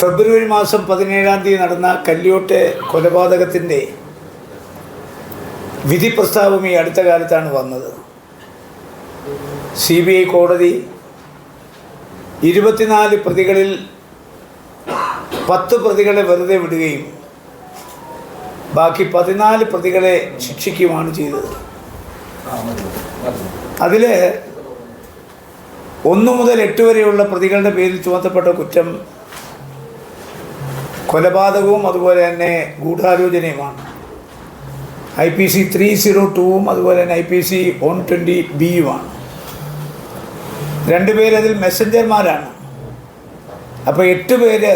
ഫെബ്രുവരി മാസം പതിനേഴാം തീയതി നടന്ന കല്യോട്ടെ കൊലപാതകത്തിന്റെ വിധി പ്രസ്താവം ഈ അടുത്ത കാലത്താണ് വന്നത്. സി ബി ഐ കോടതി ഇരുപത്തിനാല് പ്രതികളിൽ പത്ത് പ്രതികളെ വെറുതെ വിടുകയും ബാക്കി പതിനാല് പ്രതികളെ ശിക്ഷിക്കുകയുമാണ് ചെയ്തത്. അതിൽ ഒന്നു മുതൽ എട്ട് വരെയുള്ള പ്രതികളുടെ പേരിൽ ചുമത്തപ്പെട്ട കുറ്റം കൊലപാതകവും അതുപോലെ തന്നെ ഗൂഢാലോചനയുമാണ്. I P C three zero ടൂവും അതുപോലെ തന്നെ I P C one twenty ബിയുമാണ് രണ്ടുപേരതിൽ മെസ്സഞ്ചർമാരാണ് അപ്പോൾ എട്ട് പേര്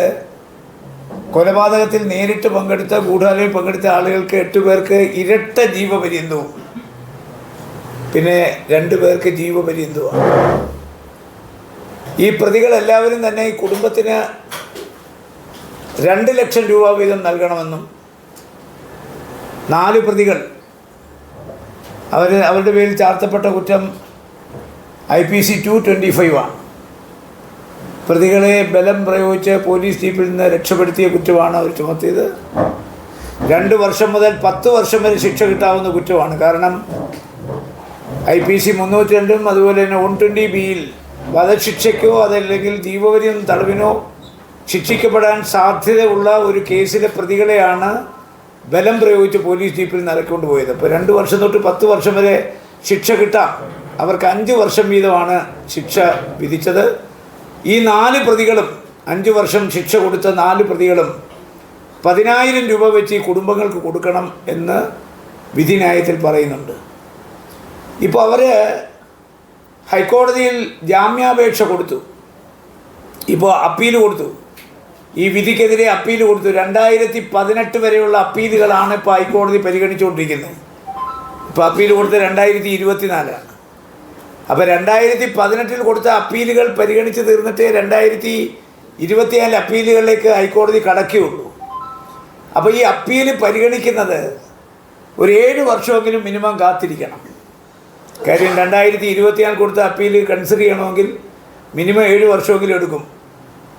കൊലപാതകത്തിൽ നേരിട്ട് പങ്കെടുത്ത ഗൂഢാലോചന പങ്കെടുത്ത ആളുകൾക്ക് എട്ട് പേർക്ക് ഇരട്ട ജീവപര്യന്തവും. പിന്നെ രണ്ടു പേർക്ക് ജീവപര്യന്തവുമാണ്. ഈ പ്രതികളെല്ലാവരും തന്നെ ഈ കുടുംബത്തിന് രണ്ട് ലക്ഷം രൂപ വീതം നൽകണമെന്നും നാല് പ്രതികൾ അവർ അവരുടെ പേരിൽ ചാർത്തപ്പെട്ട കുറ്റം I P C two twenty five ആണ്. പ്രതികളെ ബലം പ്രയോഗിച്ച് പോലീസ് ജീപ്പിൽ നിന്ന് രക്ഷപ്പെടുത്തിയ കുറ്റമാണ് അവർ ചുമത്തിയത്. രണ്ട് വർഷം മുതൽ പത്ത് വർഷം വരെ ശിക്ഷ കിട്ടാവുന്ന കുറ്റമാണ്. കാരണം ഐ പി സി മുന്നൂറ്റി രണ്ടും അതുപോലെ തന്നെ വൺ ട്വന്റി ബിയിൽ വധശിക്ഷയ്ക്കോ അതല്ലെങ്കിൽ ജീവപര്യം തടവിനോ ശിക്ഷിക്കപ്പെടാൻ സാധ്യതയുള്ള ഒരു കേസിലെ പ്രതികളെയാണ് ബലം പ്രയോഗിച്ച് പോലീസ് ജീപ്പിൽ നിറക്കൊണ്ട് പോയത്. അപ്പോൾ രണ്ട് വർഷം തൊട്ട് പത്ത് വർഷം വരെ ശിക്ഷ കിട്ടാം. അവർക്ക് അഞ്ച് വർഷം വീതമാണ് ശിക്ഷ വിധിച്ചത്. ഈ നാല് പ്രതികളും അഞ്ച് വർഷം ശിക്ഷ കൊടുത്ത നാല് പ്രതികളും പതിനായിരം രൂപ വെച്ച് ഈ കുടുംബങ്ങൾക്ക് കൊടുക്കണം എന്ന് വിധിന്യായത്തിൽ പറയുന്നുണ്ട്. ഇപ്പോൾ അവർ ഹൈക്കോടതിയിൽ ജാമ്യാപേക്ഷ കൊടുത്തു. ഇപ്പോൾ അപ്പീൽ കൊടുത്തു. ഈ വിധിക്കെതിരെ അപ്പീൽ കൊടുത്തു. രണ്ടായിരത്തി പതിനെട്ട് വരെയുള്ള അപ്പീലുകളാണ് ഇപ്പോൾ ഹൈക്കോടതി പരിഗണിച്ചുകൊണ്ടിരിക്കുന്നത്. ഇപ്പോൾ അപ്പീൽ കൊടുത്ത് രണ്ടായിരത്തി ഇരുപത്തിനാലാണ് അപ്പോൾ രണ്ടായിരത്തി പതിനെട്ടിൽ കൊടുത്ത അപ്പീലുകൾ പരിഗണിച്ച് തീർന്നിട്ട് രണ്ടായിരത്തി ഇരുപത്തിനാല് അപ്പീലുകളിലേക്ക് ഹൈക്കോടതി കടക്കുകയുള്ളൂ അപ്പോൾ ഈ അപ്പീൽ പരിഗണിക്കുന്നത് ഒരു ഏഴ് വർഷമെങ്കിലും മിനിമം കാത്തിരിക്കണം. കാര്യം രണ്ടായിരത്തി ഇരുപത്തിനാല് കൊടുത്ത അപ്പീൽ കൺസിഡർ ചെയ്യണമെങ്കിൽ മിനിമം ഏഴ് വർഷമെങ്കിലും എടുക്കും.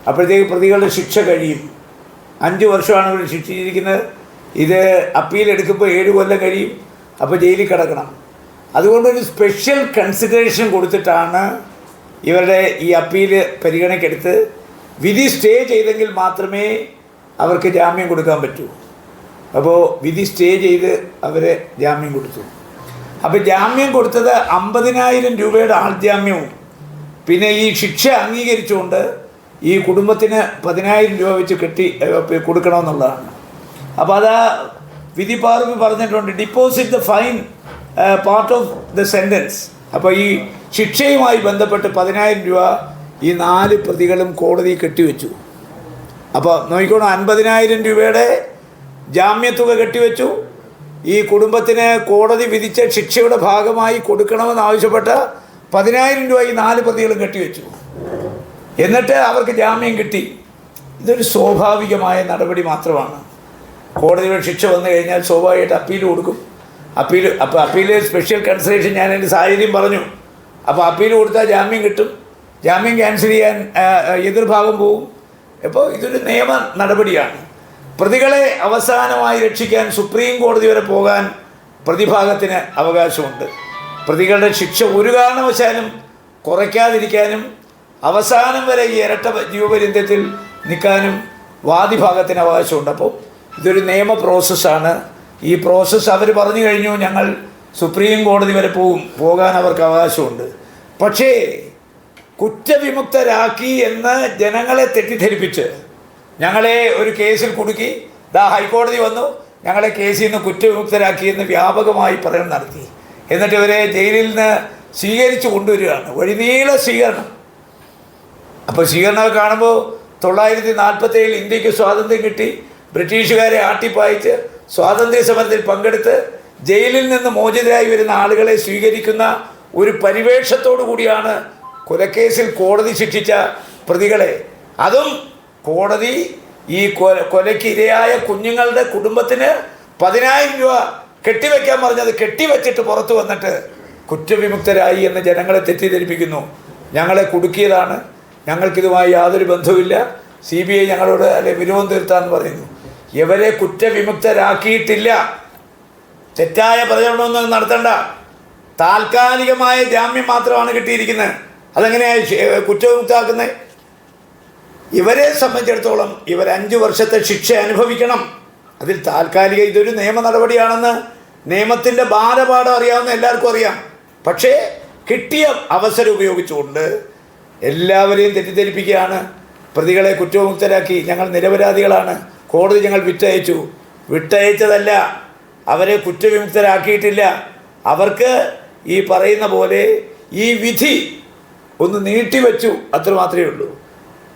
അപ്പോഴത്തേക്ക് പ്രതികളുടെ ശിക്ഷ കഴിയും. അഞ്ച് വർഷമാണ് ഇവർ ശിക്ഷിച്ചിരിക്കുന്നത്. ഇത് അപ്പീൽ എടുക്കുമ്പോൾ ഏഴ് കൊല്ലം കഴിയും. അപ്പോൾ ജയിലിൽ കിടക്കണം. അതുകൊണ്ടൊരു സ്പെഷ്യൽ കൺസിഡറേഷൻ കൊടുത്തിട്ടാണ് ഇവരുടെ ഈ അപ്പീൽ പരിഗണനയ്ക്കെടുത്ത്. വിധി സ്റ്റേ ചെയ്തെങ്കിൽ മാത്രമേ അവർക്ക് ജാമ്യം കൊടുക്കാൻ പറ്റൂ. അപ്പോൾ വിധി സ്റ്റേ ചെയ്ത് അവരെ ജാമ്യം കൊടുത്തു. അപ്പോൾ ജാമ്യം കൊടുത്തത് അമ്പതിനായിരം രൂപയുടെ ആൾജാമ്യവും പിന്നെ ഈ ശിക്ഷ അംഗീകരിച്ചുകൊണ്ട് ഈ കുടുംബത്തിന് പതിനായിരം രൂപ വെച്ച് കെട്ടി കൊടുക്കണമെന്നുള്ളതാണ്. അപ്പോൾ അത് വിധി പാർവി പറഞ്ഞിട്ടുണ്ട്. Deposit the fine part of the sentence അപ്പോൾ ഈ ശിക്ഷയുമായി ബന്ധപ്പെട്ട് പതിനായിരം രൂപ ഈ നാല് പ്രതികളും കോടതി കെട്ടിവെച്ചു. അപ്പോൾ നോക്കിക്കോണം അൻപതിനായിരം രൂപയുടെ ജാമ്യത്തുക കെട്ടിവെച്ചു. ഈ കുടുംബത്തിന് കോടതി വിധിച്ച ശിക്ഷയുടെ ഭാഗമായി കൊടുക്കണമെന്ന് ആവശ്യപ്പെട്ട പതിനായിരം രൂപ ഈ നാല് പ്രതികളും കെട്ടിവെച്ചു. എന്നിട്ട് അവർക്ക് ജാമ്യം കിട്ടി. ഇതൊരു സ്വാഭാവികമായ നടപടി മാത്രമാണ്. കോടതിയുടെ ശിക്ഷ വന്നു കഴിഞ്ഞാൽ സ്വാഭാവികമായിട്ട് അപ്പീൽ കൊടുക്കും. അപ്പീൽ അപ്പോൾ അപ്പീൽ സ്പെഷ്യൽ കൺസിഡറേഷൻ ഞാൻ എന്റെ സാഹചര്യം പറഞ്ഞു. അപ്പോൾ അപ്പീൽ കൊടുത്താൽ ജാമ്യം കിട്ടും. ജാമ്യം ക്യാൻസൽ ചെയ്യാൻ എതിർഭാഗം പോകും അപ്പോൾ ഇതൊരു നിയമ നടപടിയാണ്. പ്രതികളെ അവസാനമായി രക്ഷിക്കാൻ സുപ്രീം കോടതി വരെ പോകാൻ പ്രതിഭാഗത്തിന് അവകാശമുണ്ട്. പ്രതികളുടെ ശിക്ഷ ഒരു കാരണവശാലും കുറയ്ക്കാതിരിക്കാനും അവസാനം വരെ ഈ ഇരട്ട ജീവപര്യന്തത്തിൽ നിൽക്കാനും വാദിഭാഗത്തിന് അവകാശമുണ്ട്. അപ്പോൾ ഇതൊരു നിയമ പ്രോസസ്സാണ്. ഈ പ്രോസസ്സ് അവർ പറഞ്ഞു കഴിഞ്ഞു ഞങ്ങൾ സുപ്രീം കോടതി വരെ പോകും. പോകാൻ അവർക്ക് അവകാശമുണ്ട്. പക്ഷേ കുറ്റവിമുക്തരാക്കി എന്ന് ജനങ്ങളെ തെറ്റിദ്ധരിപ്പിച്ച് ഞങ്ങളെ ഒരു കേസിൽ കുടുക്കി ദാ ഹൈക്കോടതി വന്നു ഞങ്ങളെ കേസിൽ നിന്ന് കുറ്റവിമുക്തരാക്കി എന്ന് വ്യാപകമായി പ്രകടനം നടത്തി. എന്നിട്ട് ഇവരെ ജയിലിൽ നിന്ന് സ്വീകരിച്ചു കൊണ്ടുവരികയാണ്. വഴിനീള സ്വീകരണം. അപ്പോൾ സ്വീകരണമൊക്കെ കാണുമ്പോൾ തൊള്ളായിരത്തി നാൽപ്പത്തേഴിൽ ഇന്ത്യയ്ക്ക് സ്വാതന്ത്ര്യം കിട്ടി. ബ്രിട്ടീഷുകാരെ ആട്ടിപ്പായിച്ച് സ്വാതന്ത്ര്യ സമരത്തിൽ പങ്കെടുത്ത് ജയിലിൽ നിന്ന് മോചിതരായി വരുന്ന ആളുകളെ സ്വീകരിക്കുന്ന ഒരു പരിവേഷത്തോടു കൂടിയാണ് കൊലക്കേസിൽ കോടതി ശിക്ഷിച്ച പ്രതികളെ. അതും കോടതി ഈ കൊല ഇരയായ കുഞ്ഞുങ്ങളുടെ കുടുംബത്തിന് പതിനായിരം രൂപ കെട്ടിവെക്കാൻ പറഞ്ഞത് കെട്ടിവെച്ചിട്ട് പുറത്തു വന്നിട്ട് കുറ്റവിമുക്തരായി എന്ന് ജനങ്ങളെ തെറ്റിദ്ധരിപ്പിക്കുന്നു. ഞങ്ങളെ കുടുക്കിയതാണ്. ഞങ്ങൾക്കിതുമായി യാതൊരു ബന്ധവുമില്ല. സി ബി ഐ ഞങ്ങളോട് അല്ലെ വിരോധം തീർത്താന്ന് പറയുന്നു. ഇവരെ കുറ്റവിമുക്തരാക്കിയിട്ടില്ല. തെറ്റായ പ്രചരണമൊന്നും നടത്തണ്ട. താൽക്കാലികമായ ജാമ്യം മാത്രമാണ് കിട്ടിയിരിക്കുന്നത്. അതെങ്ങനെയാണ് കുറ്റവിമുക്താക്കുന്നത് ഇവരെ സംബന്ധിച്ചിടത്തോളം ഇവർ അഞ്ച് വർഷത്തെ ശിക്ഷ അനുഭവിക്കണം. അതിൽ താൽക്കാലിക ഇതൊരു നിയമ നടപടിയാണെന്ന് നിയമത്തിന്റെ ബാലപാഠം അറിയാവുന്ന എല്ലാവർക്കും അറിയാം. പക്ഷേ കിട്ടിയ അവസരം ഉപയോഗിച്ചുകൊണ്ട് എല്ലാവരെയും തെറ്റിദ്ധരിപ്പിക്കുകയാണ്. പ്രതികളെ കുറ്റവിമുക്തരാക്കി ഞങ്ങൾ നിരപരാധികളാണ്. കോടതി ഞങ്ങൾ വിട്ടയച്ചു. വിട്ടയച്ചതല്ല അവരെ കുറ്റവിമുക്തരാക്കിയിട്ടില്ല. അവർക്ക് ഈ പറയുന്ന പോലെ ഈ വിധി ഒന്ന് നീട്ടിവെച്ചു അത്ര മാത്രമേ ഉള്ളൂ.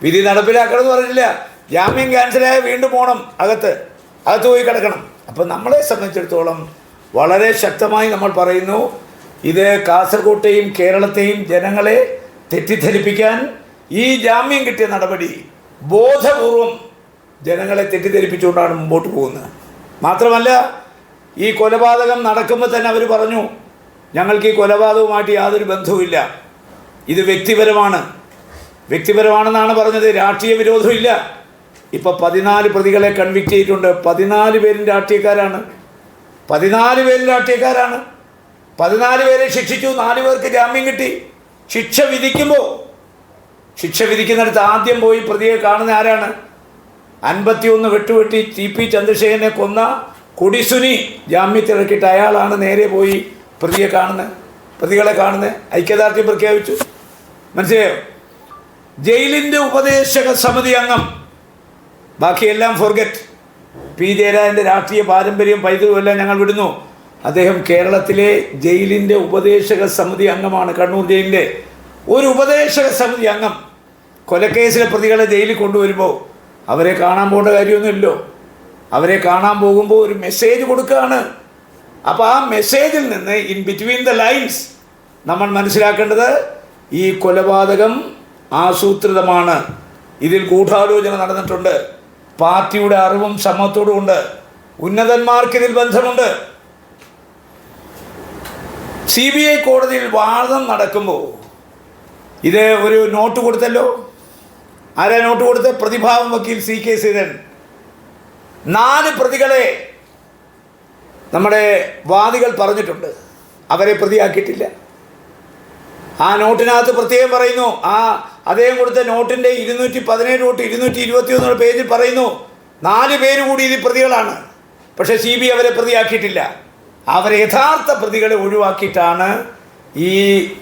വിധി നടപ്പിലാക്കണമെന്ന് പറഞ്ഞില്ല ജാമ്യം ക്യാൻസലായ വീണ്ടും പോകണം അകത്ത്. അകത്ത് പോയി കിടക്കണം. അപ്പം നമ്മളെ സംബന്ധിച്ചിടത്തോളം വളരെ ശക്തമായി നമ്മൾ പറയുന്നു ഇത് കാസർകോട്ടെയും കേരളത്തെയും ജനങ്ങളെ തെറ്റിദ്ധരിപ്പിക്കാൻ ഈ ജാമ്യം കിട്ടിയ നടപടി ബോധപൂർവം ജനങ്ങളെ തെറ്റിദ്ധരിപ്പിച്ചുകൊണ്ടാണ് മുമ്പോട്ട് പോകുന്നത്. മാത്രമല്ല ഈ കൊലപാതകം നടക്കുമ്പോൾ തന്നെ അവർ പറഞ്ഞു ഞങ്ങൾക്ക് ഈ കൊലപാതകവുമായിട്ട് യാതൊരു ബന്ധവുമില്ല. ഇത് വ്യക്തിപരമാണ്. വ്യക്തിപരമാണെന്നാണ് പറഞ്ഞത്. രാഷ്ട്രീയ വിരോധമില്ല ഇപ്പോൾ പതിനാല് പ്രതികളെ കൺവിക്ട് ചെയ്തിട്ടുണ്ട്. പതിനാല് പേരും രാഷ്ട്രീയക്കാരാണ്. പതിനാല് പേരും രാഷ്ട്രീയക്കാരാണ്. പതിനാല് പേരെ ശിക്ഷിച്ചു. നാല് പേർക്ക് ജാമ്യം കിട്ടി. ശിക്ഷ വിധിക്കുമ്പോൾ ശിക്ഷ വിധിക്കുന്നിടത്ത് ആദ്യം പോയി പ്രതിയെ കാണുന്ന ആരാണ്? അൻപത്തിയൊന്ന് വെട്ടുവെട്ടി ടി പി ചന്ദ്രശേഖരനെ കൊന്ന കൊടിസുനി ജാമ്യത്തിറക്കിയിട്ട് അയാളാണ് നേരെ പോയി പ്രതിയെ കാണുന്നത് പ്രതികളെ കാണുന്നത് ഐക്യദാർഢ്യം പ്രഖ്യാപിച്ചു. മനസ്സിലായോ? ജയിലിന്റെ ഉപദേശക സമിതി അംഗം. ബാക്കിയെല്ലാം ഫോർഗറ്റ് പി ജയരാജന്റെ രാഷ്ട്രീയ പാരമ്പര്യം പൈതൃകമെല്ലാം ഞങ്ങൾ വിടുന്നു. അദ്ദേഹം കേരളത്തിലെ ജയിലിന്റെ ഉപദേശക സമിതി അംഗമാണ്. കണ്ണൂർ ജയിലിന്റെ ഒരു ഉപദേശക സമിതി അംഗം. കൊലക്കേസിലെ പ്രതികളെ ജയിലിൽ കൊണ്ടുവരുമ്പോൾ അവരെ കാണാൻ പോകേണ്ട കാര്യമൊന്നുമില്ലല്ലോ. അവരെ കാണാൻ പോകുമ്പോൾ ഒരു മെസ്സേജ് കൊടുക്കുകയാണ്. അപ്പോൾ ആ മെസ്സേജിൽ നിന്ന് ഇൻ ബിറ്റ്വീൻ ദ ലൈൻസ് നമ്മൾ മനസ്സിലാക്കേണ്ടത് ഈ കൊലപാതകം ആസൂത്രിതമാണ്. ഇതിൽ ഗൂഢാലോചന നടന്നിട്ടുണ്ട്. പാർട്ടിയുടെ അറിവും സമ്മത്തോടുമുണ്ട് ഉന്നതന്മാർക്കിതിൽ ബന്ധമുണ്ട്. സി ബി ഐ കോടതിയിൽ വാദം നടക്കുമ്പോൾ ഇത് ഒരു നോട്ട് കൊടുത്തല്ലോ? ആരാ നോട്ട് കൊടുത്ത്? പ്രതിഭാവം വക്കീൽ സി കെ സീതൻ നാല് പ്രതികളെ നമ്മുടെ വാദികൾ പറഞ്ഞിട്ടുണ്ട്. അവരെ പ്രതിയാക്കിയിട്ടില്ല. ആ നോട്ടിനകത്ത് പ്രത്യേകം പറയുന്നു. ആ അദ്ദേഹം കൊടുത്ത നോട്ടിന്റെ ഇരുന്നൂറ്റി പതിനേഴ് തൊട്ട് ഇരുന്നൂറ്റി ഇരുപത്തി ഒന്നുള്ള പേജിൽ പറയുന്നു. നാല് പേര് കൂടി ഇതിൽ പ്രതികളാണ്. പക്ഷേ സി ബി അവരെ പ്രതിയാക്കിയിട്ടില്ല. അവരെ യഥാർത്ഥ പ്രതികളെ ഒഴിവാക്കിയിട്ടാണ് ഈ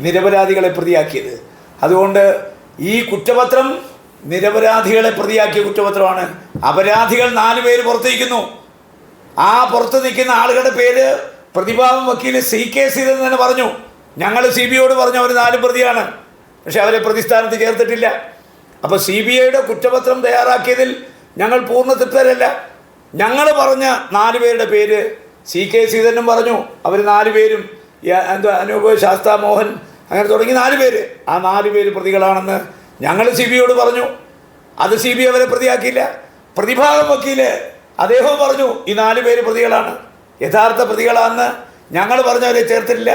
നിരപരാധികളെ പ്രതിയാക്കിയത്. അതുകൊണ്ട് ഈ കുറ്റപത്രം നിരപരാധികളെ പ്രതിയാക്കിയ കുറ്റപത്രമാണ്. അപരാധികൾ നാല് പേര് പുറത്തിരിക്കുന്നു. ആ പുറത്ത് നിൽക്കുന്ന ആളുകളുടെ പേര് പ്രതിഭാവം വക്കീൽ സി കെ സീതൻ തന്നെ പറഞ്ഞു. ഞങ്ങൾ സി ബി ഐയോട് പറഞ്ഞു അവർ നാല് പ്രതിയാണ്. പക്ഷെ അവരെ പ്രതിസ്ഥാനത്ത് ചേർത്തിട്ടില്ല. അപ്പോൾ സി ബി ഐയുടെ കുറ്റപത്രം തയ്യാറാക്കിയതിൽ ഞങ്ങൾ പൂർണ തൃപ്തരല്ല. ഞങ്ങൾ പറഞ്ഞ നാല് പേരുടെ പേര് സി കെ സീതനും പറഞ്ഞു. അവർ നാല് പേരും എന്താ അനൂപ് ശാസ്ത മോഹൻ അങ്ങനെ തുടങ്ങി നാല് പേര്. ആ നാല് പേര് പ്രതികളാണെന്ന് ഞങ്ങൾ സി ബി ഐയോട് പറഞ്ഞു. അത് സി ബി അവരെ പ്രതിയാക്കിയില്ല. പ്രതിഭാഗം വക്കീൽ അദ്ദേഹവും പറഞ്ഞു ഈ നാല് പേര് പ്രതികളാണ്. യഥാർത്ഥ പ്രതികളാണെന്ന് ഞങ്ങൾ പറഞ്ഞവരെ ചേർത്തിട്ടില്ല.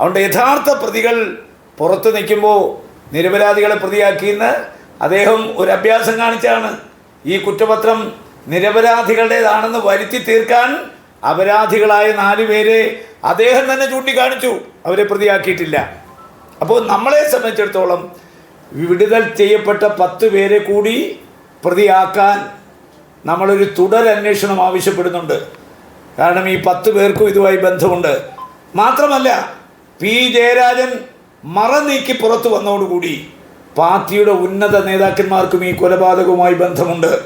അതുകൊണ്ട് യഥാർത്ഥ പ്രതികൾ പുറത്ത് നിൽക്കുമ്പോൾ നിരപരാധികളെ പ്രതിയാക്കിയെന്ന് അദ്ദേഹം ഒരു അഭ്യാസം കാണിച്ചാണ്. ഈ കുറ്റപത്രം നിരപരാധികളുടേതാണെന്ന് വരുത്തി തീർക്കാൻ അപരാധികളായ നാല് പേരെ അദ്ദേഹം തന്നെ ചൂണ്ടിക്കാണിച്ചു. അവരെ പ്രതിയാക്കിയിട്ടില്ല. അപ്പോൾ നമ്മളെ സംബന്ധിച്ചിടത്തോളം വിടുതൽ ചെയ്യപ്പെട്ട പത്ത് പേരെ കൂടി പ്രതിയാക്കാൻ നമ്മളൊരു തുടരന്വേഷണം ആവശ്യപ്പെടുന്നുണ്ട്. കാരണം ഈ പത്ത് പേർക്കും ഇതുമായി ബന്ധമുണ്ട്. മാത്രമല്ല പി ജയരാജൻ മറ നീക്കി പുറത്തു വന്നതോടുകൂടി പാർട്ടിയുടെ ഉന്നത നേതാക്കന്മാർക്കും ഈ കൊലപാതകവുമായി ബന്ധമുണ്ട്.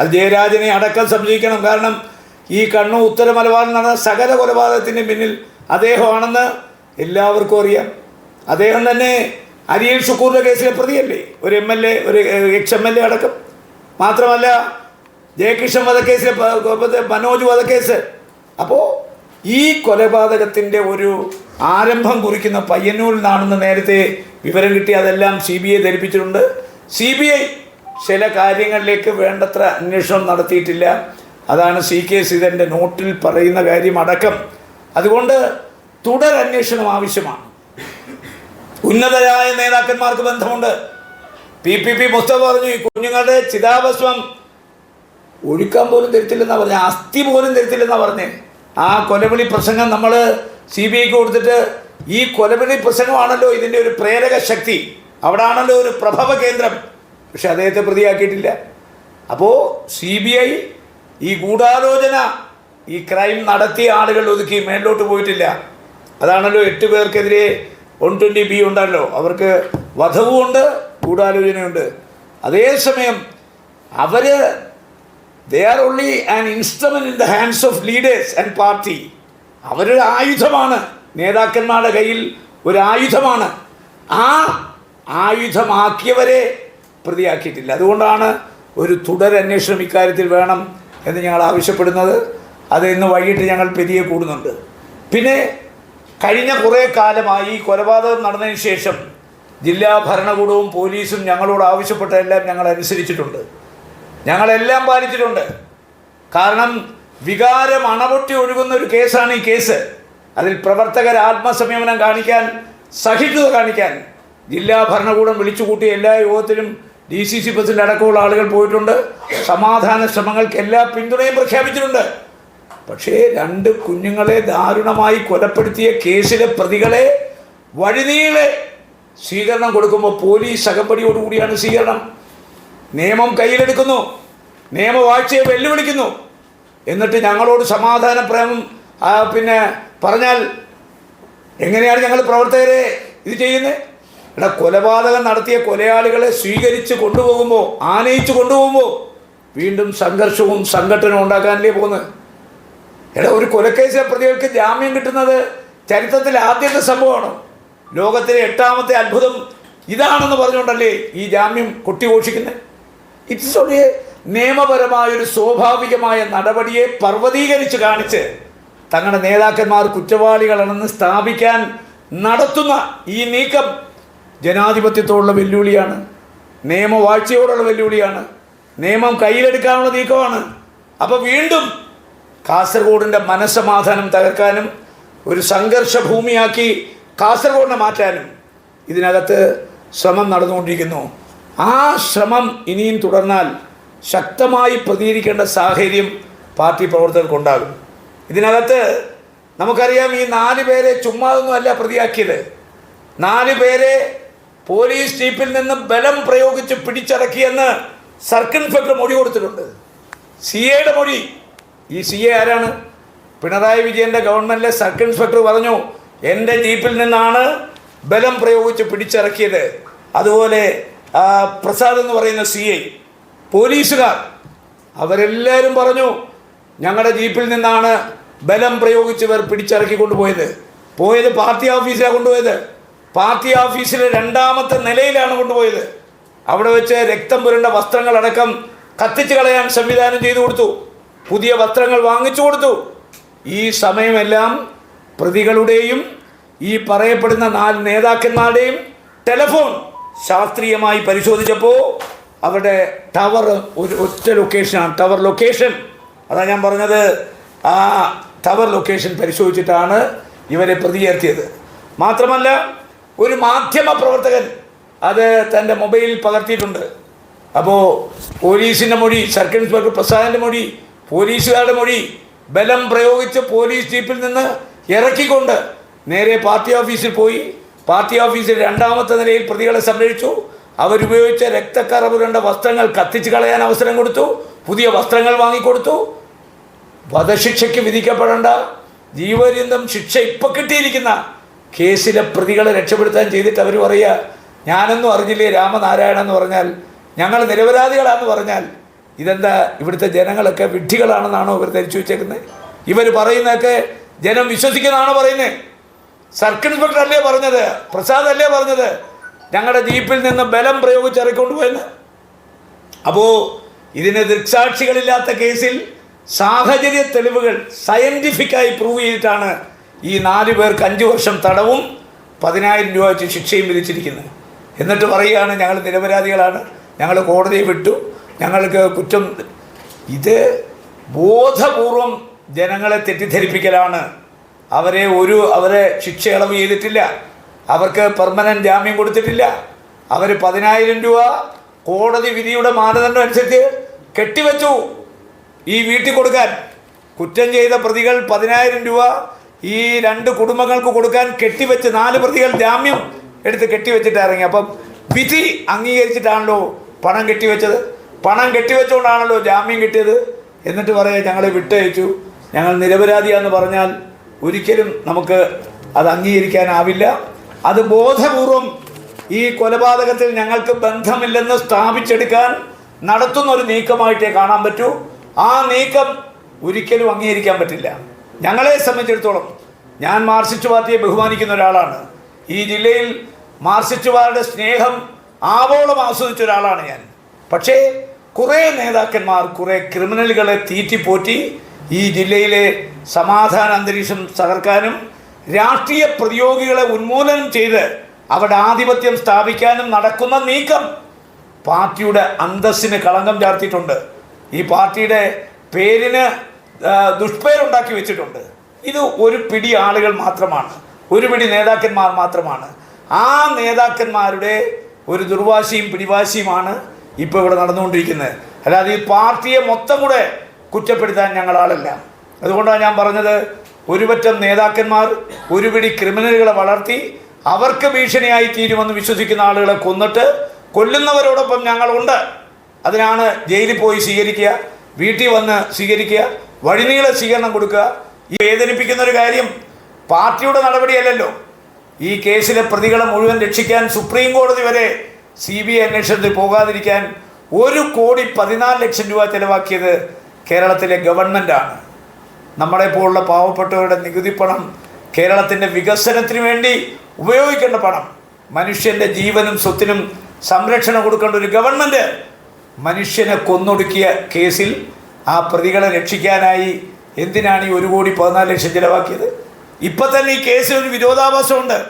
അത് ജയരാജനെ അടക്കം സംശയിക്കണം. കാരണം ഈ കണ്ണു ഉത്തര മലബാറിൽ നടന്ന സകല കൊലപാതകത്തിന്റെ പിന്നിൽ അദ്ദേഹമാണെന്ന് എല്ലാവർക്കും അറിയാം. അദ്ദേഹം തന്നെ അരിയൽ ഷുക്കൂറിന്റെ കേസിലെ പ്രതിയല്ലേ? ഒരു എം എൽ എ ഒരു എക്സ് എം എൽ എ അടക്കം. മാത്രമല്ല ജയകൃഷ്ണൻ വധക്കേസിലെ മനോജ് വധക്കേസ്. അപ്പോൾ ഈ കൊലപാതകത്തിന്റെ ഒരു ആരംഭം കുറിക്കുന്ന പയ്യന്നൂരിൽ നിന്നാണെന്ന് നേരത്തെ വിവരം കിട്ടി അതെല്ലാം സി ബി ഐ ധരിപ്പിച്ചിട്ടുണ്ട്. സി ബി ഐ ചില കാര്യങ്ങളിലേക്ക് വേണ്ടത്ര അന്വേഷണം നടത്തിയിട്ടില്ല. അതാണ് സി കെ സീതന്റെ നോട്ടിൽ പറയുന്ന കാര്യം അടക്കം. അതുകൊണ്ട് തുടർ അന്വേഷണം ആവശ്യമാണ്. ഉന്നതരായ നേതാക്കന്മാർക്ക് ബന്ധമുണ്ട്. പി പി പി മുസ്തഫ പറഞ്ഞു ഈ കുഞ്ഞുങ്ങളുടെ ചിതാഭസ്മം ഒഴുക്കാൻ പോലും തരത്തില്ലെന്നാ പറഞ്ഞ അസ്ഥി പോലും തരത്തില്ലെന്നാ പറഞ്ഞത് ആ കൊലവിളി പ്രസംഗം നമ്മൾ സി ബി ഐക്ക് കൊടുത്തിട്ട് ഈ കൊലവിളി പ്രസംഗമാണല്ലോ ഇതിന്റെ ഒരു പ്രേരക ശക്തി. അവിടെ ആണല്ലോ ഒരു പ്രഭവ കേന്ദ്രം. പക്ഷെ അദ്ദേഹത്തെ പ്രതിയാക്കിയിട്ടില്ല. അപ്പോൾ സി ബി ഐ ഈ ഗൂഢാലോചന ഈ ക്രൈം നടത്തിയ ആളുകൾ ഒതുക്കി മേലോട്ട് പോയിട്ടില്ല. അതാണല്ലോ എട്ട് പേർക്കെതിരെ വൺ ട്വന്റി ബി ഉണ്ടല്ലോ. അവർക്ക് വധവുമുണ്ട് ഗൂഢാലോചനയുണ്ട്. അതേസമയം അവർ they are only an instrument in the hands of leaders and party അവരൊരു ആയുധമാണ് നേതാക്കന്മാരുടെ കയ്യിൽ ഒരു ആയുധമാണ് ആ ആയുധമാക്കിയവരെ പ്രതിയാക്കിയിട്ടില്ല. അതുകൊണ്ടാണ് ഒരു തുടരന്വേഷണം ഇക്കാര്യത്തിൽ വേണം എന്ന് ഞങ്ങൾ ആവശ്യപ്പെടുന്നത്. അത് ഇന്ന് വൈകിട്ട് ഞങ്ങൾ പെരിയെ കൂടുന്നുണ്ട്. പിന്നെ കഴിഞ്ഞ കുറേ കാലമായി കൊലപാതകം നടന്നതിന് ശേഷം ജില്ലാ ഭരണകൂടവും പോലീസും ഞങ്ങളോട് ആവശ്യപ്പെട്ടതെല്ലാം ഞങ്ങൾ അനുസരിച്ചിട്ടുണ്ട്. ഞങ്ങളെല്ലാം പാലിച്ചിട്ടുണ്ട്. കാരണം വികാരം അണപൊട്ടി ഒഴുകുന്ന ഒരു കേസാണ് ഈ കേസ്. അതിൽ പ്രവർത്തകർ ആത്മസംയമനം കാണിക്കാൻ സഹിഷ്ണുത കാണിക്കാൻ ജില്ലാ ഭരണകൂടം വിളിച്ചുകൂട്ടിയ എല്ലാ യോഗത്തിലും ഡി സി സി പ്രസിഡന്റ് അടക്കമുള്ള ആളുകൾ പോയിട്ടുണ്ട്. സമാധാന ശ്രമങ്ങൾക്ക് എല്ലാ പിന്തുണയും പ്രഖ്യാപിച്ചിട്ടുണ്ട്. പക്ഷേ രണ്ട് കുഞ്ഞുങ്ങളെ ദാരുണമായി കൊലപ്പെടുത്തിയ കേസിലെ പ്രതികളെ വഴിനീളെ സ്വീകരണം കൊടുക്കുമ്പോൾ പോലീസ് അകമ്പടിയോടുകൂടിയാണ് സ്വീകരണം. നിയമം കയ്യിലെടുക്കുന്നു. നിയമവാഴ്ചയെ വെല്ലുവിളിക്കുന്നു. എന്നിട്ട് ഞങ്ങളോട് സമാധാന പ്രേമം പിന്നെ പറഞ്ഞാൽ എങ്ങനെയാണ് ഞങ്ങൾ പ്രവർത്തകരെ ഇത് ചെയ്യുന്നത്? എടാ കൊലപാതകം നടത്തിയ കൊലയാളികളെ സ്വീകരിച്ച് കൊണ്ടുപോകുമ്പോൾ ആനയിച്ച് കൊണ്ടുപോകുമ്പോൾ വീണ്ടും സംഘർഷവും സംഘട്ടനവും ഉണ്ടാക്കാനല്ലേ പോകുന്നത്? എടാ ഒരു കൊലക്കേസിലെ പ്രതികൾക്ക് ജാമ്യം കിട്ടുന്നത് ചരിത്രത്തിലെ ആദ്യത്തെ സംഭവമാണ്. ലോകത്തിലെ എട്ടാമത്തെ അത്ഭുതം ഇതാണെന്ന് പറഞ്ഞുകൊണ്ടല്ലേ ഈ ജാമ്യം കൊട്ടിഘോഷിക്കുന്നത്? ഇറ്റ്സ് ഒരു നിയമപരമായൊരു സ്വാഭാവികമായ നടപടിയെ പർവതീകരിച്ച് കാണിച്ച് തങ്ങളുടെ നേതാക്കന്മാർ കുറ്റവാളികളാണെന്ന് സ്ഥാപിക്കാൻ നടത്തുന്ന ഈ നീക്കം ജനാധിപത്യത്തോടുള്ള വെല്ലുവിളിയാണ്. നിയമവാഴ്ചയോടുള്ള വെല്ലുവിളിയാണ്. നിയമം കയ്യിലെടുക്കാനുള്ള നീക്കമാണ്. അപ്പോൾ വീണ്ടും കാസർഗോഡിന്റെ മനസ്സമാധാനം തകർക്കാനും ഒരു സംഘർഷ ഭൂമിയാക്കി കാസർഗോഡിനെ മാറ്റാനും ഇതിനകത്ത് ശ്രമം നടന്നുകൊണ്ടിരിക്കുന്നു. ആ ശ്രമം ഇനിയും തുടർന്നാൽ ശക്തമായി പ്രതികരിക്കേണ്ട സാഹചര്യം പാർട്ടി പ്രവർത്തകർക്കുണ്ടാകും ഇതിനകത്ത് നമുക്കറിയാം ഈ നാല് പേരെ ചുമ്മാതൊന്നുമല്ല പ്രതിയാക്കിയത്. നാല് പേരെ പോലീസ് ജീപ്പിൽ നിന്ന് ബലം പ്രയോഗിച്ച് പിടിച്ചടക്കിയെന്ന് സർക്കിൾ ഇൻസ്പെക്ടർ മൊഴി കൊടുത്തിട്ടുണ്ട്. സി എയുടെ മൊഴി. ഈ സി എ ആരാണ്? പിണറായി വിജയന്റെ ഗവൺമെന്റിലെ സർക്കിൾ ഇൻസ്പെക്ടർ പറഞ്ഞു എന്റെ ജീപ്പിൽ നിന്നാണ് ബലം പ്രയോഗിച്ച് പിടിച്ചിറക്കിയത് അതുപോലെ പ്രസാദ് എന്ന് പറയുന്ന സി ഐ പോലീസുകാർ അവരെല്ലാവരും പറഞ്ഞു ഞങ്ങളുടെ ജീപ്പിൽ നിന്നാണ് ബലം പ്രയോഗിച്ച് ഇവർ പിടിച്ചിറക്കി കൊണ്ടുപോയത്. പോയത് പാർട്ടി ഓഫീസിലാണ് കൊണ്ടുപോയത്. പാർട്ടി ഓഫീസിലെ രണ്ടാമത്തെ നിലയിലാണ് കൊണ്ടുപോയത്. അവിടെ വെച്ച് രക്തം പുരണ്ട വസ്ത്രങ്ങളടക്കം കത്തിച്ചു കളയാൻ സംവിധാനം ചെയ്തു കൊടുത്തു. പുതിയ വസ്ത്രങ്ങൾ വാങ്ങിച്ചു കൊടുത്തു. ഈ സമയമെല്ലാം പ്രതികളുടെയും ഈ പറയപ്പെടുന്ന നാല് നേതാക്കന്മാരുടെയും ടെലഫോൺ ശാസ്ത്രീയമായി പരിശോധിച്ചപ്പോൾ അവരുടെ ടവർ ഒരു ഒറ്റ ലൊക്കേഷനാണ്. Tower location. അതാ ഞാൻ പറഞ്ഞത്. ആ ടവർ ലൊക്കേഷൻ പരിശോധിച്ചിട്ടാണ് ഇവരെ പ്രതി ചേർത്തിയത് മാത്രമല്ല ഒരു മാധ്യമ പ്രവർത്തകൻ അത് തന്റെ മൊബൈലിൽ പകർത്തിയിട്ടുണ്ട്. അപ്പോൾ പോലീസിന്റെ മൊഴി സർക്കിൾ ഇൻസ്പെക്ടർ പ്രസാദിന്റെ മൊഴി പോലീസുകാരുടെ മൊഴി ബലം പ്രയോഗിച്ച് പോലീസ് ജീപ്പിൽ നിന്ന് ഇറക്കിക്കൊണ്ട് നേരെ പാർട്ടി ഓഫീസിൽ പോയി. പാർട്ടി ഓഫീസിൽ രണ്ടാമത്തെ നിലയിൽ പ്രതികളെ സംരക്ഷിച്ചു. അവരുപയോഗിച്ച രക്തക്കറ പുരണ്ട വസ്ത്രങ്ങൾ കത്തിച്ച് കളയാൻ അവസരം കൊടുത്തു. പുതിയ വസ്ത്രങ്ങൾ വാങ്ങിക്കൊടുത്തു. വധശിക്ഷയ്ക്ക് വിധിക്കപ്പെടേണ്ട ജീവപര്യന്തം ശിക്ഷ ഇപ്പോൾ കിട്ടിയിരിക്കുന്ന കേസിലെ പ്രതികളെ രക്ഷപ്പെടുത്താൻ ചെയ്തിട്ട് അവർ പറയുക ഞാനൊന്നും അറിഞ്ഞില്ലേ രാമനാരായണ എന്ന് പറഞ്ഞാൽ ഞങ്ങൾ നിരപരാധികളാണെന്ന് പറഞ്ഞാൽ ഇതെന്താ ഇവിടുത്തെ ജനങ്ങളൊക്കെ വിഡ്ഢികളാണെന്നാണോ ഇവർ ധരിച്ചു വെച്ചേക്കുന്നത് ഇവർ പറയുന്നതൊക്കെ ജനം വിശ്വസിക്കുന്നതാണോ പറയുന്നത് സർക്കിൾ ഇൻസ്പെക്ടർ അല്ലേ പറഞ്ഞത്? പ്രസാദ് അല്ലേ പറഞ്ഞത്? ഞങ്ങളുടെ ജീപ്പിൽ നിന്ന് ബലം പ്രയോഗിച്ച് ഇറക്കൊണ്ടുപോയെന്ന് അപ്പോൾ ഇതിന് ദൃക്സാക്ഷികളില്ലാത്ത കേസിൽ സാഹചര്യ തെളിവുകൾ സയന്റിഫിക്കായി പ്രൂവ് ചെയ്തിട്ടാണ് ഈ നാല് പേർക്ക് അഞ്ച് വർഷം തടവും പതിനായിരം രൂപ വെച്ച് ശിക്ഷയും വിധിച്ചിരിക്കുന്നത് എന്നിട്ട് പറയുകയാണ് ഞങ്ങൾ നിരപരാധികളാണ്. ഞങ്ങൾ കോടതിയെ വിട്ടു. ഞങ്ങൾക്ക് കുറ്റം ഇത് ബോധപൂർവം ജനങ്ങളെ തെറ്റിദ്ധരിപ്പിക്കലാണ്. അവരെ ഒരു അവരെ ശിക്ഷ ഇളവ് ചെയ്തിട്ടില്ല. അവർക്ക് പെർമനന്റ് ജാമ്യം കൊടുത്തിട്ടില്ല. അവർ പതിനായിരം രൂപ കോടതി വിധിയുടെ മാനദണ്ഡം അനുസരിച്ച് കെട്ടിവെച്ചു. ഈ വീട്ടിൽ കൊടുക്കാൻ കുറ്റം ചെയ്ത പ്രതികൾ പതിനായിരം രൂപ ഈ രണ്ട് കുടുംബങ്ങൾക്ക് കൊടുക്കാൻ കെട്ടിവെച്ച് നാല് പ്രതികൾ ജാമ്യം എടുത്ത് കെട്ടിവെച്ചിട്ട് ഇറങ്ങി അപ്പം വിധി അംഗീകരിച്ചിട്ടാണല്ലോ പണം കെട്ടിവെച്ചത്. പണം കെട്ടിവെച്ചുകൊണ്ടാണല്ലോ ജാമ്യം കിട്ടിയത്. എന്നിട്ട് പറയാം ഞങ്ങളെ വിട്ടയച്ചു. ഞങ്ങൾ നിരപരാധിയാന്ന് പറഞ്ഞാൽ ഒരിക്കലും നമുക്ക് അത് അംഗീകരിക്കാനാവില്ല. അത് ബോധപൂർവം ഈ കൊലപാതകത്തിൽ ഞങ്ങൾക്ക് ബന്ധമില്ലെന്ന് സ്ഥാപിച്ചെടുക്കാൻ നടത്തുന്ന ഒരു നീക്കമായിട്ടേ കാണാൻ പറ്റൂ. ആ നീക്കം ഒരിക്കലും അംഗീകരിക്കാൻ പറ്റില്ല. ഞങ്ങളെ സംബന്ധിച്ചിടത്തോളം ഞാൻ മാർസിസ്റ്റ് പാർട്ടിയെ ബഹുമാനിക്കുന്ന ഒരാളാണ്. ഈ ജില്ലയിൽ മാർസിസ്റ്റുകാരുടെ സ്നേഹം ആവോളം ആസ്വദിച്ച ഒരാളാണ് ഞാൻ. പക്ഷേ കുറേ നേതാക്കന്മാർ കുറേ ക്രിമിനലുകളെ തീറ്റിപ്പോറ്റി ഈ ജില്ലയിലെ സമാധാന അന്തരീക്ഷം തകർക്കാനും രാഷ്ട്രീയ പ്രതിയോഗികളെ ഉന്മൂലനം ചെയ്ത് അവിടെ ആധിപത്യം സ്ഥാപിക്കാനും നടക്കുന്ന നീക്കം പാർട്ടിയുടെ അന്തസ്സിന് കളങ്കം ചാർത്തിയിട്ടുണ്ട്. ഈ പാർട്ടിയുടെ പേരിന് ദുഷ്പേരുണ്ടാക്കി വെച്ചിട്ടുണ്ട്. ഇത് ഒരു പിടി ആളുകൾ മാത്രമാണ്. ഒരു പിടി നേതാക്കന്മാർ മാത്രമാണ്. ആ നേതാക്കന്മാരുടെ ഒരു ദുർവാശിയും പിടിവാശിയുമാണ് ഇപ്പോൾ ഇവിടെ നടന്നുകൊണ്ടിരിക്കുന്നത്. അല്ലാതെ ഈ പാർട്ടിയെ മൊത്തം കൂടെ കുറ്റപ്പെടുത്താൻ ഞങ്ങൾ ആളല്ല. അതുകൊണ്ടാണ് ഞാൻ പറഞ്ഞത് ഒരുപറ്റം നേതാക്കന്മാർ ഒരു പിടി ക്രിമിനലുകളെ വളർത്തി അവർക്ക് ഭീഷണിയായി തീരുമെന്ന് വിശ്വസിക്കുന്ന ആളുകളെ കൊന്നിട്ട് കൊല്ലുന്നവരോടൊപ്പം ഞങ്ങളുണ്ട്. അതിനാണ് ജയിലിൽ പോയി സ്വീകരിക്കുക വീട്ടിൽ വന്ന് സ്വീകരിക്കുക വഴിനീള സ്വീകരണം കൊടുക്കുക. ഈ വേദനിപ്പിക്കുന്ന ഒരു കാര്യം പാർട്ടിയുടെ നടപടിയല്ലല്ലോ. ഈ കേസിലെ പ്രതികളെ മുഴുവൻ രക്ഷിക്കാൻ സുപ്രീം കോടതി വരെ സി ബി ഐ അന്വേഷണത്തിൽ പോകാതിരിക്കാൻ ഒരു കോടി പതിനാല് ലക്ഷം രൂപ ചെലവാക്കിയത് കേരളത്തിലെ ഗവൺമെന്റാണ് നമ്മളെ പോലുള്ള പാവപ്പെട്ടവരുടെ നികുതി പണം കേരളത്തിന്റെ വികസനത്തിന് വേണ്ടി ഉപയോഗിക്കേണ്ട പണം. മനുഷ്യന്റെ ജീവനും സ്വത്തിനും സംരക്ഷണം കൊടുക്കേണ്ട ഒരു ഗവൺമെന്റ് മനുഷ്യനെ കൊന്നൊടുക്കിയ കേസിൽ ആ പ്രതികളെ രക്ഷിക്കാനായി എന്തിനാണ് ഈ ഒരു കോടി പതിനാല് ലക്ഷം ചിലവാക്കിയത്? ഇപ്പം തന്നെ ഈ കേസിൽ ഒരു വിരോധാഭാസമുണ്ട്.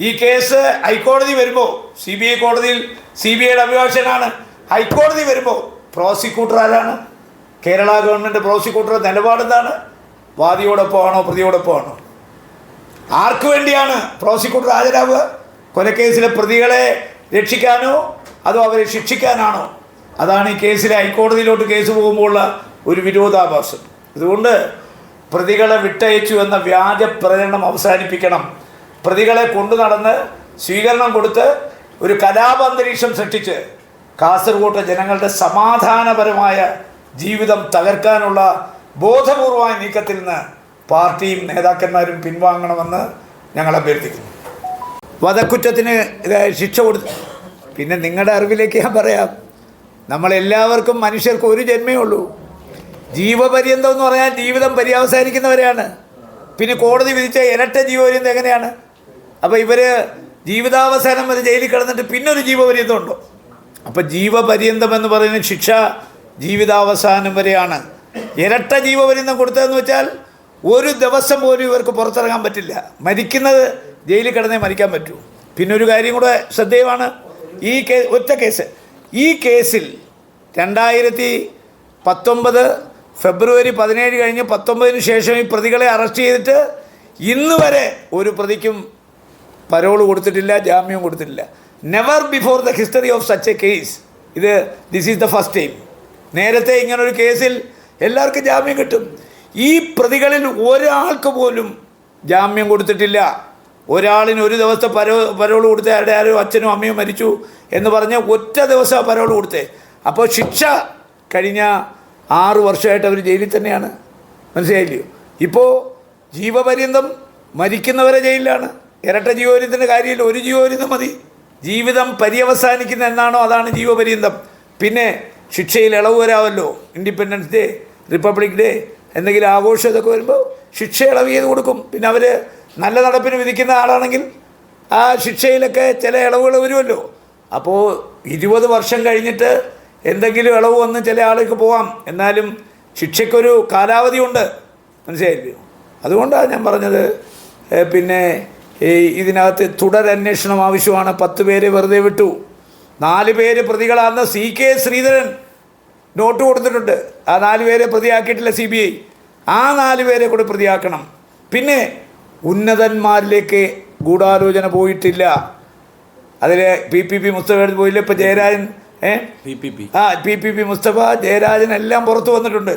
ഈ കേസ് ഹൈക്കോടതി വരുമ്പോൾ സി ബി ഐ കോടതിയിൽ സി ബി ഐയുടെ അഭിഭാഷകനാണ്. ഹൈക്കോടതി വരുമ്പോൾ പ്രോസിക്യൂട്ടർ ആരാണ് കേരള ഗവൺമെന്റ് പ്രോസിക്യൂട്ടർ നിലപാടെന്താണ്? വാദിയോടൊപ്പമാണോ പ്രതിയോടൊപ്പമാണോ? ആർക്കു വേണ്ടിയാണ് പ്രോസിക്യൂട്ടർ ഹാജരാവുക? കൊലക്കേസിലെ പ്രതികളെ രക്ഷിക്കാനോ അതോ അവരെ ശിക്ഷിക്കാനാണോ? അതാണ് ഈ കേസിലെ ഹൈക്കോടതിയിലോട്ട് കേസ് പോകുമ്പോഴുള്ള ഒരു വിരോധാഭാസം. അതുകൊണ്ട് പ്രതികളെ വിട്ടയച്ചു എന്ന വ്യാജ പ്രചരണം അവസാനിപ്പിക്കണം. പ്രതികളെ കൊണ്ടു നടന്ന് സ്വീകരണം കൊടുത്ത് ഒരു കലാപാന്തരീക്ഷം സൃഷ്ടിച്ച് കാസർഗോട്ടെ ജനങ്ങളുടെ സമാധാനപരമായ ജീവിതം തകർക്കാനുള്ള ബോധപൂർവമായ നീക്കത്തിൽ നിന്ന് പാർട്ടിയും നേതാക്കന്മാരും പിൻവാങ്ങണമെന്ന് ഞങ്ങൾ അഭ്യർത്ഥിക്കുന്നു. വധക്കുറ്റത്തിന് ശിക്ഷ കൊടുത്തു പിന്നെ നിങ്ങളുടെ അറിവിലേക്ക് ഞാൻ പറയാം. നമ്മളെല്ലാവർക്കും മനുഷ്യർക്ക് ഒരു ജന്മേ ഉള്ളൂ. ജീവപര്യന്തം എന്ന് പറഞ്ഞാൽ ജീവിതം പര്യവസാനിക്കുന്നവരെയാണ്. പിന്നെ കോടതി വിധിച്ച ഇരട്ട ജീവപര്യന്തം എങ്ങനെയാണ്? അപ്പോൾ ഇവർ ജീവിതാവസാനം വരെ ജയിലിൽ കിടന്നിട്ട് പിന്നെ ഒരു ജീവപര്യന്തം ഉണ്ടോ? അപ്പോൾ ജീവപര്യന്തം എന്ന് പറയുന്ന ശിക്ഷ ജീവിതാവസാനം വരെയാണ്. ഇരട്ട ജീവപര്യന്തം കൊടുത്തതെന്ന് വെച്ചാൽ ഒരു ദിവസം പോലും ഇവർക്ക് പുറത്തിറങ്ങാൻ പറ്റില്ല. മരിക്കുന്നത് ജയിലിൽ കിടന്നേ മരിക്കാൻ പറ്റൂ. പിന്നെ ഒരു കാര്യം കൂടെ ശ്രദ്ധേയമാണ്. ഈ കേ ഒറ്റ കേസ്. ഈ കേസിൽ രണ്ടായിരത്തി പത്തൊമ്പത് ഫെബ്രുവരി പതിനേഴ് കഴിഞ്ഞ് പത്തൊമ്പതിന് ശേഷം ഈ പ്രതികളെ അറസ്റ്റ് ചെയ്തിട്ട് ഇന്ന് വരെ ഒരു പ്രതിക്കും പരോൾ കൊടുത്തിട്ടില്ല ജാമ്യം കൊടുത്തിട്ടില്ല. Never before the history of such a case ഇത് this is the first time നേരത്തെ ഇങ്ങനൊരു കേസിൽ എല്ലാവർക്കും ജാമ്യം കിട്ടും. ഈ പ്രതികളിൽ ഒരാൾക്ക് പോലും ജാമ്യം കൊടുത്തിട്ടില്ല. ഒരാളിന് ഒരു ദിവസത്തെ പരോ പരോൾ കൊടുത്തേ അവിടെ ആരോ അച്ഛനും അമ്മയും മരിച്ചു എന്ന് പറഞ്ഞ് ഒറ്റ ദിവസം പരോൾ കൊടുത്തേ. അപ്പോൾ ശിക്ഷ കഴിഞ്ഞ ആറ് വർഷമായിട്ട് അവർ ജയിലിൽ തന്നെയാണ്. മനസ്സിലായില്ലയോ ഇപ്പോൾ ജീവപര്യന്തം മരിക്കുന്നവരെ ജയിലിലാണ്. ഇരട്ട ജീവപര്യത്തിന്റെ കാര്യമില്ല ഒരു ജീവപര്യന്തം മതി. ജീവിതം പര്യവസാനിക്കുന്ന എന്നാണോ അതാണ് ജീവപര്യന്തം. പിന്നെ ശിക്ഷയിൽ ഇളവ് വരാമല്ലോ. ഇൻഡിപെൻഡൻസ് ഡേ റിപ്പബ്ലിക് ഡേ എന്തെങ്കിലും ആഘോഷം ഇതൊക്കെ വരുമ്പോൾ ശിക്ഷ ഇളവ് ചെയ്ത് കൊടുക്കും. പിന്നെ അവർ നല്ല നടപ്പിന് വിധിക്കുന്ന ആളാണെങ്കിൽ ആ ശിക്ഷയിലൊക്കെ ചില ഇളവുകൾ വരുമല്ലോ. അപ്പോൾ ഇരുപത് വർഷം കഴിഞ്ഞിട്ട് എന്തെങ്കിലും ഇളവ് വന്ന് ചില ആൾക്ക് പോവാം. എന്നാലും ശിക്ഷയ്ക്കൊരു കാലാവധിയുണ്ട്. മനസ്സിലായില്ലയോ അതുകൊണ്ടാണ് ഞാൻ പറഞ്ഞത് പിന്നെ ഈ ഇതിനകത്ത് തുടരന്വേഷണം ആവശ്യമാണ്. പത്ത് പേര് വെറുതെ വിട്ടു. നാല് പേര് പ്രതികളാണെന്ന് സി കെ ശ്രീധരൻ നോട്ട് കൊടുത്തിട്ടുണ്ട്. ആ നാല് പേരെ പ്രതിയാക്കിയിട്ടില്ല സി ബി ഐ. ആ നാല് പേരെ കൂടെ പ്രതിയാക്കണം. പിന്നെ ഉന്നതന്മാരിലേക്ക് ഗൂഢാലോചന പോയിട്ടില്ല. അതിൽ പി പി പി മുസ്തഫ് പോയില്ല. ഇപ്പോൾ ജയരാജൻ ആ P P P Mustafa Jayarajan എല്ലാം പുറത്തു വന്നിട്ടുണ്ട്.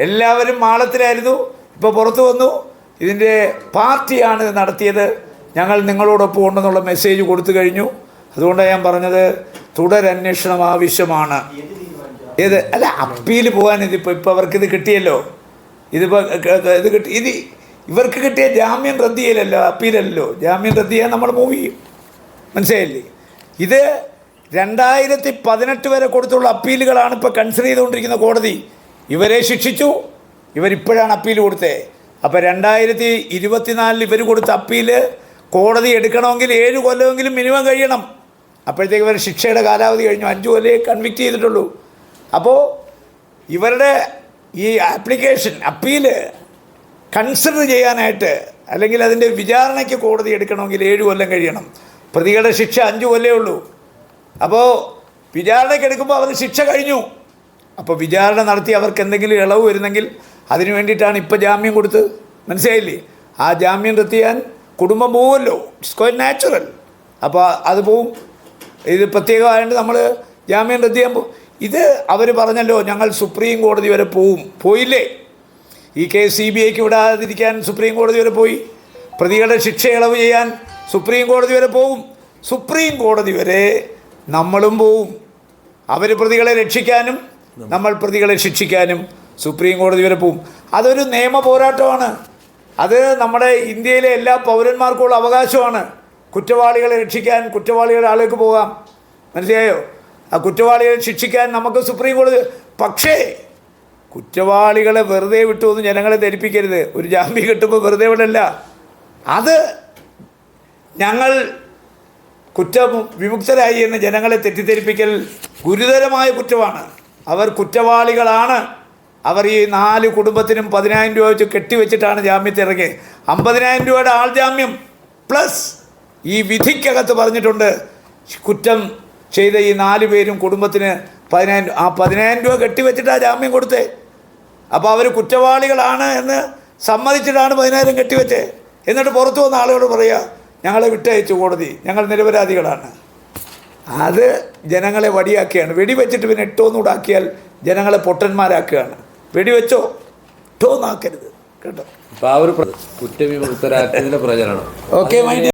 എല്ലാവരും മാളത്തിലായിരുന്നു ഇപ്പോൾ പുറത്തു വന്നു. ഇതിന്റെ പാർട്ടിയാണ് ഇത് നടത്തിയത്. ഞങ്ങൾ നിങ്ങളോടൊപ്പം ഉണ്ടെന്നുള്ള മെസ്സേജ് കൊടുത്തു കഴിഞ്ഞു. അതുകൊണ്ടാണ് ഞാൻ പറഞ്ഞത് തുടരന്വേഷണം ആവശ്യമാണ്. ഏത്? അല്ല അപ്പീൽ പോകാൻ ഇതിപ്പോൾ ഇപ്പോൾ അവർക്കിത് കിട്ടിയല്ലോ. ഇതിപ്പോൾ ഇത് കിട്ടി ഇത് ഇവർക്ക് കിട്ടിയ ജാമ്യം റദ്ദ് ചെയ്യലല്ലോ അപ്പീലല്ലോ. ജാമ്യം റദ്ദ് ചെയ്യാൻ നമ്മൾ മൂവ് ചെയ്യും. മനസ്സിലായില്ലേ? ഇത് രണ്ടായിരത്തി പതിനെട്ട് വരെ കൊടുത്തുള്ള അപ്പീലുകളാണ് ഇപ്പോൾ കൺസിഡർ ചെയ്തുകൊണ്ടിരിക്കുന്ന കോടതി. ഇവരെ ശിക്ഷിച്ചു. ഇവരിപ്പോഴാണ് അപ്പീൽ കൊടുത്തത് അപ്പോൾ രണ്ടായിരത്തി ഇരുപത്തിനാലിൽ ഇവർ കൊടുത്ത അപ്പീൽ കോടതി എടുക്കണമെങ്കിൽ ഏഴ് കൊല്ലമെങ്കിലും മിനിമം കഴിയണം. അപ്പോഴത്തേക്ക് ഇവർ ശിക്ഷയുടെ കാലാവധി കഴിഞ്ഞു. അഞ്ച് കൊല്ലമേ കൺവിക്റ്റ് ചെയ്തിട്ടുള്ളൂ. അപ്പോൾ ഇവരുടെ ഈ ആപ്ലിക്കേഷൻ അപ്പീൽ കൺസിഡർ ചെയ്യാനായിട്ട് അല്ലെങ്കിൽ അതിന്റെ വിചാരണയ്ക്ക് കോടതി എടുക്കണമെങ്കിൽ ഏഴ് കൊല്ലം കഴിയണം. പ്രതികളുടെ ശിക്ഷ അഞ്ച് കൊല്ലമേ ഉള്ളൂ. അപ്പോൾ വിചാരണയ്ക്ക് എടുക്കുമ്പോൾ അവർ ശിക്ഷ കഴിഞ്ഞു. അപ്പോൾ വിചാരണ നടത്തി അവർക്ക് എന്തെങ്കിലും ഇളവ് വരുന്നെങ്കിൽ അതിനു വേണ്ടിയിട്ടാണ് ഇപ്പോൾ ജാമ്യം കൊടുത്തത് മനസ്സിലായില്ലേ? ആ ജാമ്യം നിർത്തിയാൻ കുടുംബം പോവുമല്ലോ. ഇറ്റ്സ് ക്വൈറ്റ് നാച്ചുറൽ അപ്പോൾ അത് പോവും. ഇത് പ്രത്യേകമായിട്ട് നമ്മൾ ജാമ്യം റദ്ദ് പോകും ഇത് അവർ പറഞ്ഞല്ലോ ഞങ്ങൾ സുപ്രീം കോടതി വരെ പോവും. പോയില്ലേ? ഈ കേസ് സി ബി ഐക്ക് വിടാതിരിക്കാൻ സുപ്രീം കോടതി വരെ പോയി. പ്രതികളുടെ ശിക്ഷ ഇളവ് ചെയ്യാൻ സുപ്രീം കോടതി വരെ പോവും. സുപ്രീം കോടതി വരെ നമ്മളും പോവും. അവർ പ്രതികളെ രക്ഷിക്കാനും നമ്മൾ പ്രതികളെ ശിക്ഷിക്കാനും സുപ്രീം കോടതി വരെ പോവും. അതൊരു നിയമ പോരാട്ടമാണ്. അത് നമ്മുടെ ഇന്ത്യയിലെ എല്ലാ പൗരന്മാർക്കുള്ള അവകാശമാണ്. കുറ്റവാളികളെ രക്ഷിക്കാൻ കുറ്റവാളികളുടെ ആളിലേക്ക് പോകാം. മനസ്സിലായോ? ആ കുറ്റവാളികളെ ശിക്ഷിക്കാൻ നമുക്ക് സുപ്രീം കോടതി പക്ഷേ കുറ്റവാളികളെ വെറുതെ വിട്ടു എന്ന് ജനങ്ങളെ ധരിപ്പിക്കരുത്. ഒരു ജാമ്യം കിട്ടുമ്പോൾ വെറുതെ വിടല്ല. അത് ഞങ്ങൾ കുറ്റം വിമുക്തരായി എന്ന് ജനങ്ങളെ തെറ്റിദ്ധരിപ്പിക്കൽ ഗുരുതരമായ കുറ്റമാണ്. അവർ കുറ്റവാളികളാണ്. അവർ ഈ നാല് കുടുംബത്തിനും പതിനായിരം രൂപ വെച്ച് കെട്ടിവെച്ചിട്ടാണ് ജാമ്യത്തിൽ ഇറങ്ങിയത്. അമ്പതിനായിരം രൂപയുടെ ആൾ ജാമ്യം പ്ലസ് ഈ വിധിക്കകത്ത് പറഞ്ഞിട്ടുണ്ട് കുറ്റം ചെയ്ത ഈ നാല് പേരും കുടുംബത്തിന് പതിനായിരം ആ പതിനായിരം രൂപ കെട്ടിവെച്ചിട്ടാണ് ജാമ്യം കൊടുത്തേ. അപ്പോൾ അവർ കുറ്റവാളികളാണ് എന്ന് സമ്മതിച്ചിട്ടാണ് പതിനായിരം കെട്ടിവെച്ചേ. എന്നിട്ട് പുറത്തു വന്ന ആളുകൾ പറയുക ഞങ്ങളെ വിട്ടയച്ചു കോടതി. ഞങ്ങൾ നിരപരാധികളാണ്. അത് ജനങ്ങളെ വടിയാക്കിയാണ് വെടിവെച്ചിട്ട് പിന്നെ ഇട്ടോന്നുകൂടെ ആക്കിയാൽ ജനങ്ങളെ പൊട്ടന്മാരാക്കുകയാണ്. വെടിവെച്ചോ? ഇട്ടോന്നാക്കരുത് കേട്ടോ? ആ ഒരു പ്രചരണം. Okay my